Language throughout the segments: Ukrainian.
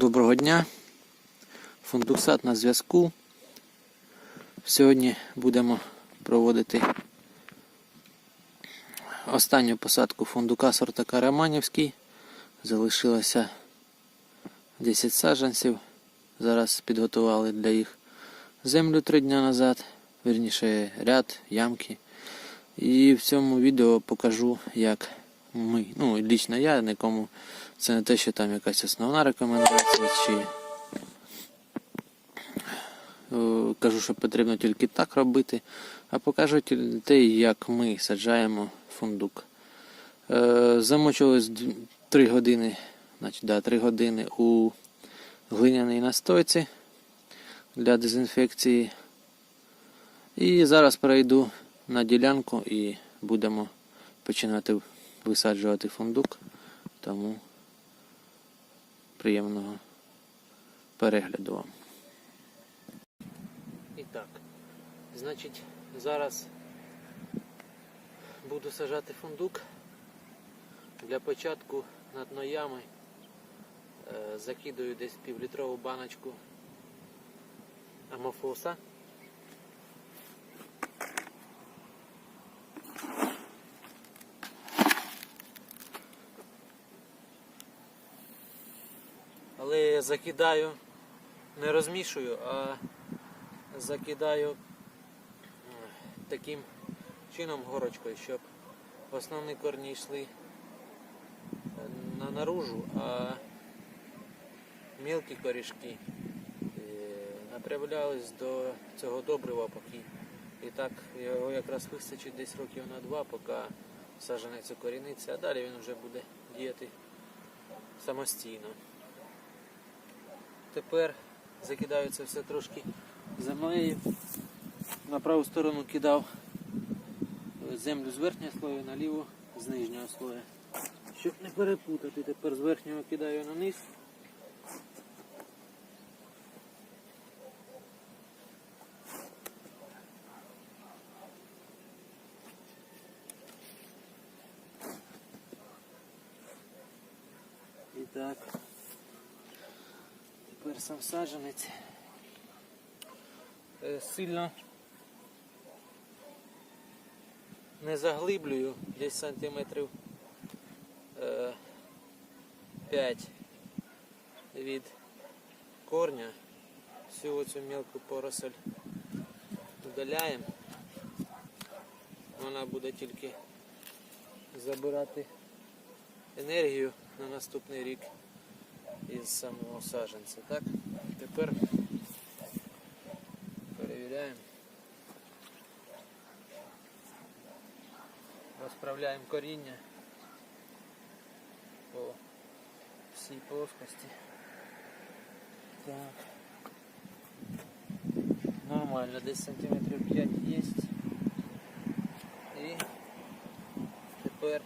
Доброго дня. Фундуксат на зв'язку. Сьогодні будемо проводити останню посадку фундука сорта Караманівський. Залишилося 10 саджанців. Зараз підготували для їх землю 3 дня назад, вірніше ряд, ямки. І в цьому відео покажу, як ми, ну, лічно я, нікому це не те, що там якась основна рекомендація, чи е, кажу, що потрібно тільки так робити, а покажу те, як ми саджаємо фундук. Е, Замочилось 3 години, значить, да, 3 години у глиняній настойці для дезінфекції. І зараз перейду на ділянку і будемо починати висаджувати фундук. Тому приємного перегляду вам. І так, значить, зараз буду сажати фундук. Для початку на дно ями е, закидаю десь півлітрову баночку амофоса. Але закидаю, не розмішую, а закидаю е, таким чином горочкою, щоб основні корні йшли е, на наружу, а мілкі корішки е, направлялись до цього добрива поки. І так його якраз вистачить десь років на два, поки сажанець укоріниться, а далі він вже буде діяти самостійно. Тепер закидаю це все трошки землею. На праву сторону кидав землю з верхнього слою, на ліву з нижнього слою. Щоб не перепутати, тепер з верхнього кидаю на низ. І так. Тепер сам саджанець. Е, Сильно не заглиблюю, десь сантиметрів е, 5 від корня. Всю цю мілку поросль удаляємо. Вона буде тільки забирати енергію на наступний рік із самого саджанця. Так? Тепер перевіряємо. Розправляємо коріння по всій плоскості. Так. Нормально, десь сантиметрів 5 є. І тепер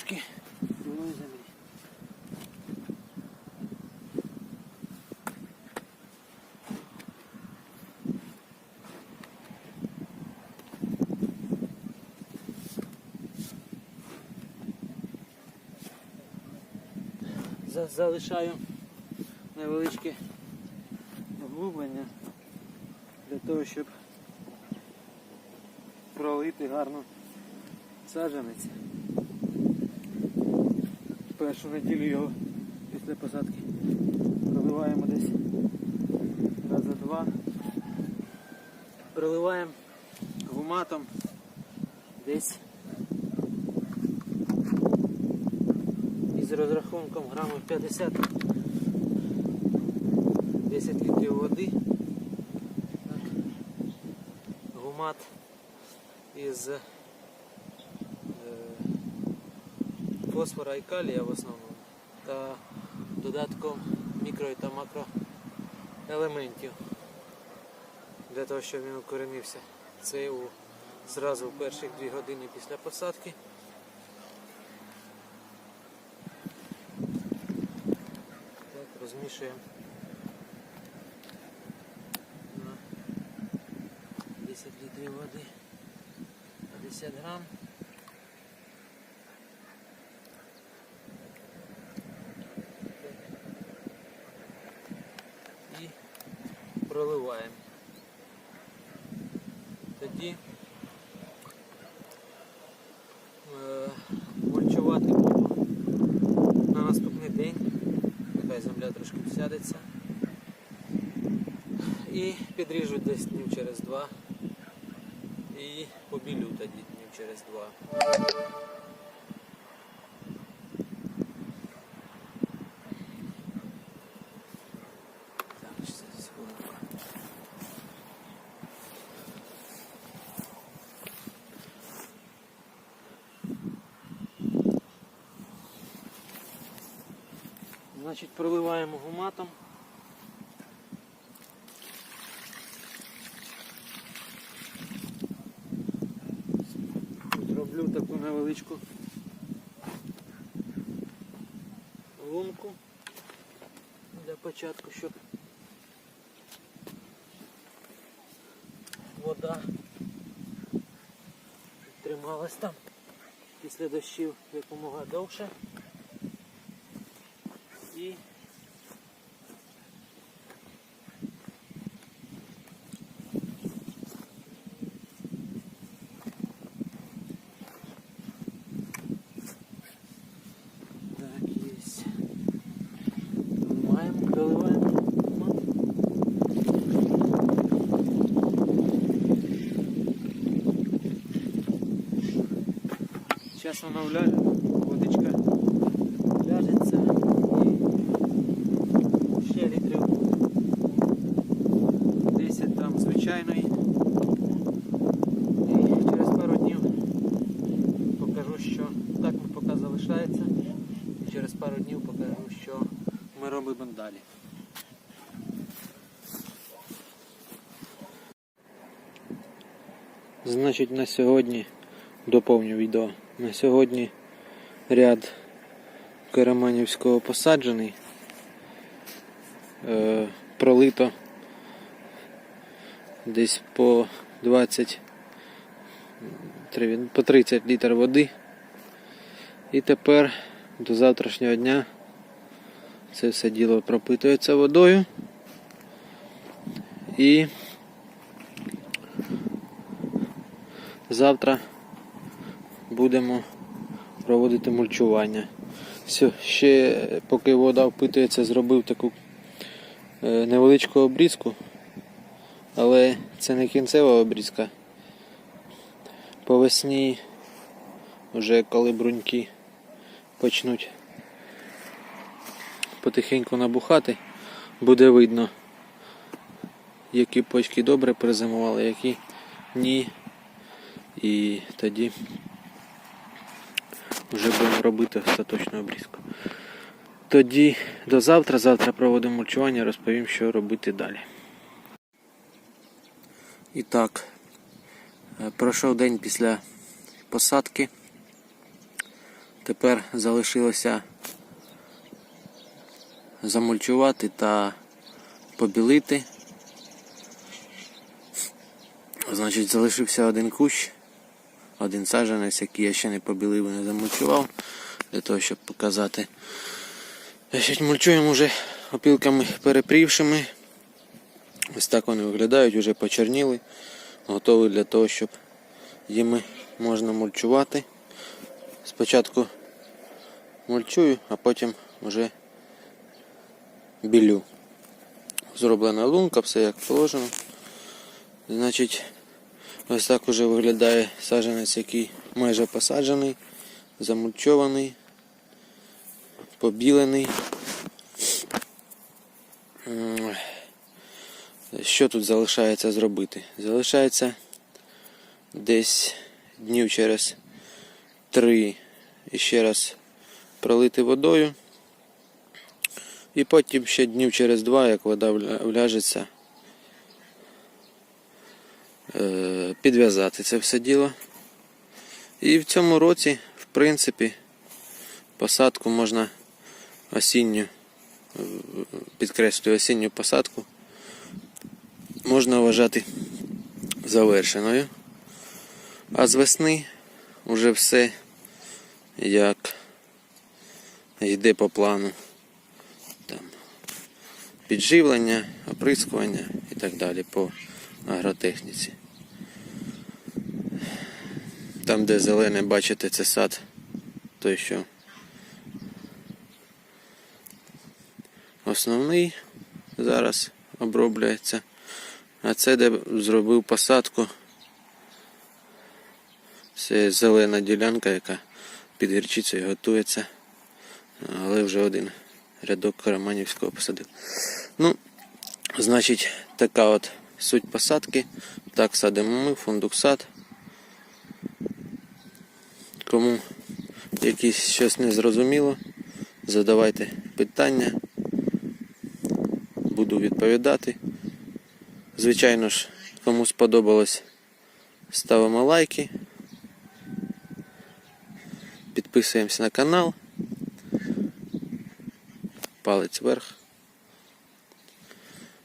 трошки білої землі. Залишаю невеличке вглублення для того, щоб пролити гарно саджанець першу неділю його після посадки проливаємо десь раз-два. Проливаємо гуматом десь із розрахунком грамів 50 10 літрів води. Так. Гумат із фосфора і калія в основному та додатком мікро та макроелементів для того, щоб він укоренився. Це у, зразу в перші дві години після посадки. Так, розмішуємо на 10 літрів води 50 грам. І проливаємо. Тоді е, мульчувати буду на наступний день. Нехай земля трошки всядеться. І підріжу десь днів через два. І побілю тоді днів через два. Так, ще секунду. Значить, проливаємо гуматом. Тут роблю таку невеличку лунку для початку, щоб вода трималась там після дощів якомога довше. І Так, есть. Доливаємо, доливаємо. Зараз воно вляже, водичка ляжеться і ще літрів 10 там звичайної. І через пару днів покажу, що так поки залишається. І через пару днів покажу, що ми робимо далі. Значить на сьогодні доповню відео. На сьогодні ряд Караманівського посаджений. Е, пролито десь по 20 по 30 літр води. І тепер до завтрашнього дня це все діло пропитується водою. І завтра будемо проводити мульчування. Все, ще поки вода впитується, зробив таку е, невеличку обрізку, але це не кінцева обрізка. По весні, вже коли бруньки почнуть потихеньку набухати, буде видно, які почки добре призимували, які ні. І тоді вже будемо робити остаточну обрізку. Тоді до завтра, завтра проводимо мульчування, розповім, що робити далі. І так, е, пройшов день після посадки. Тепер залишилося замульчувати та побілити. Значить, залишився один кущ, один саджанець, який я ще не побілив і не замульчував, для того, щоб показати. Значить, мульчуємо вже опілками перепрівшими. Ось так вони виглядають, вже почерніли, готові для того, щоб їми можна мульчувати. Спочатку мульчую, а потім вже білю. Зроблена лунка, все як положено. Значить, ось так уже виглядає саджанець, який майже посаджений, замульчований, побілений. Що тут залишається зробити? Залишається десь днів через три і ще раз пролити водою. І потім ще днів через два, як вода вляжеться, підв'язати це все діло. І в цьому році, в принципі, посадку можна осінню, е, підкреслюю осінню посадку, можна вважати завершеною. А з весни вже все як йде по плану. Там, підживлення, оприскування і так далі агротехніці. Там, де зелене, бачите, це сад, той, що основний зараз обробляється. А це де зробив посадку. Це зелена ділянка, яка під гірчицею готується. Але вже один рядок Караманівського посадив. Ну, значить, така от суть посадки. Так садимо ми, фундук сад. Кому якісь щось не зрозуміло, задавайте питання. Буду відповідати. Звичайно ж, кому сподобалось, ставимо лайки. Підписуємося на канал. Палець вверх.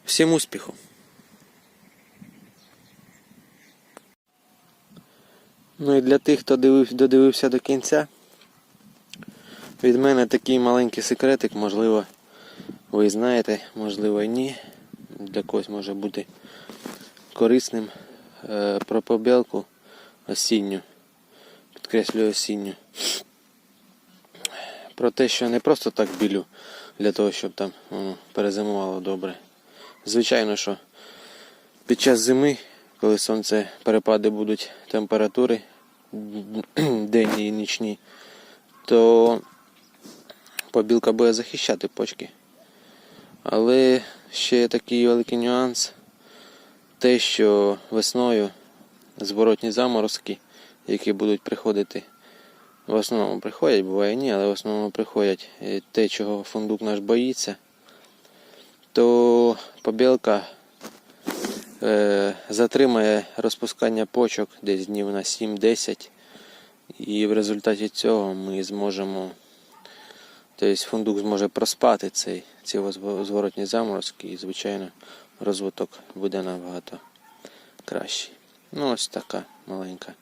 Всім успіху! Ну і для тих, хто дивив, додивився до кінця, від мене такий маленький секретик, можливо, ви знаєте, можливо і ні. Для когось може бути корисним е, про побілку осінню. Підкреслюю осінню. Про те, що не просто так білю для того, щоб там воно перезимувало добре. Звичайно, що під час зими, коли сонце перепади будуть температури денні і нічні, то побілка буде захищати почки. Але ще такий великий нюанс, те, що весною зворотні заморозки, які будуть приходити, в основному приходять, буває ні, але в основному приходять те, чого фундук наш боїться, то побілка затримає розпускання почок десь днів на 7-10, і в результаті цього ми зможемо Тобто фундук зможе проспати цей, ці зворотні заморозки і, звичайно, розвиток буде набагато кращий. Ну, ось така маленька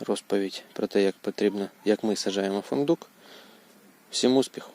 розповідь про те, як потрібно, як ми саджаємо фундук. Всім успіху!